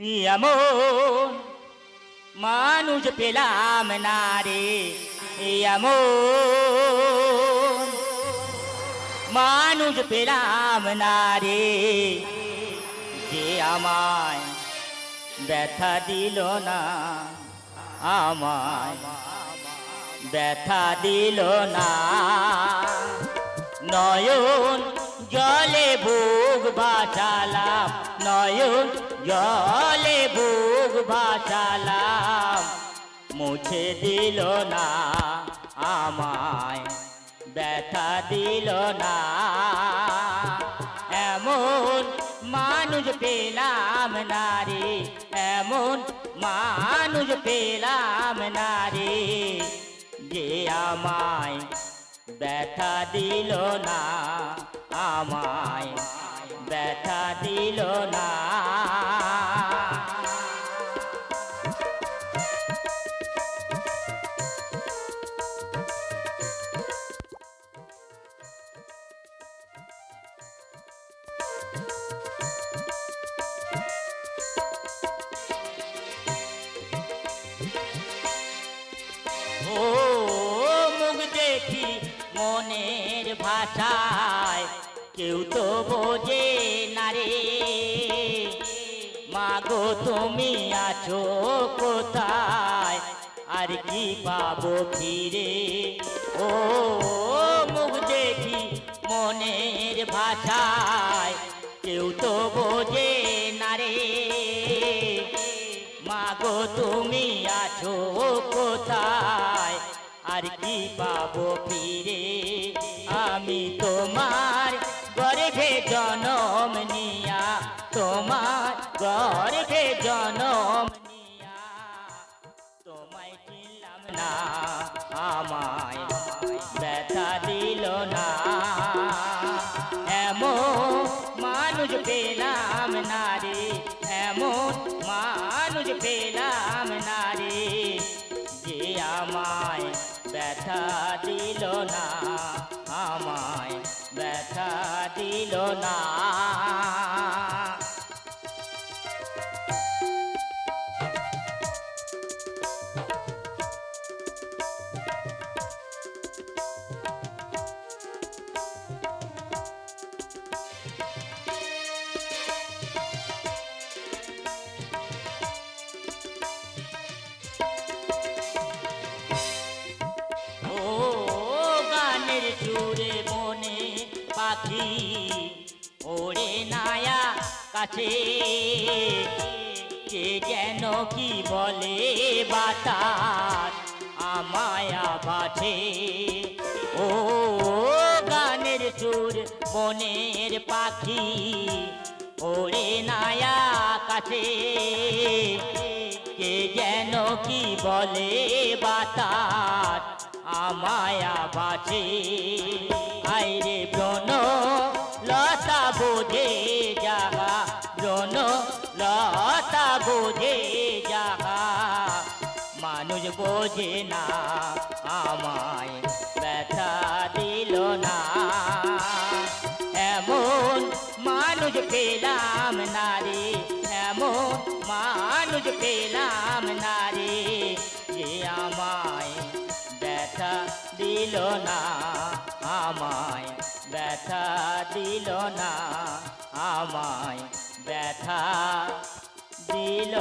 এমন মানুষ পেলাম না রে, এমন মানুষ পেলাম না রে, যে আমায় ব্যথা দিল না, আমায় ব্যথা দিল না। নয়ন জলে বুক বাঁচালাম নয়ন জলে বুক বাঁচালাম মুছে দিল না আমায়, ব্যথা দিল না। এমন মানুষ পেলাম নারী, এমন মানুষ পেলাম নারী, যে আমায় ব্যথা দিল না। আমায় ব্যথা দিল না। ও মুখ দেখি মনের ভাষায় কেউ তো বোঝে না রে। মাগো, তুমি আছো কোথায়? আর কি পাবো ফিরে? ও, মুখ দেখি মনের ভাষায়। কেউ তো বোঝে না রে। মাগো, তুমি আছো কোথায়? আর কি পাবো ফিরে? আমি তোমার গর্ভে জনম নিয়া, তোমার গর্ভে জনম নিয়া। তোমায় চিনলাম না, আমায় ব্যথা দিল না। এমন মানুষ পেলাম না রে, এমন মানুষ পেলাম না যে আমায় ব্যথা দিল না, আমায় ব্যথা দিল না। ওরে নায়া কাছে। কে যেন কি বলে বাতাস আমায়া বাছে ও গানের সুর মনের পাখি। ওরে নায়া কাছে। কে যেন কি বলে বাতাস আমায়া বাছে মানুষ বোঝে না, আমায় ব্যথা দিল না। এমন মানুষ পেলাম না রে, এমন মানুষ পেলাম না রে, যে আমায় ব্যথা দিল না, আমায় ব্যথা দিল না, আমায় ব্যথা দিল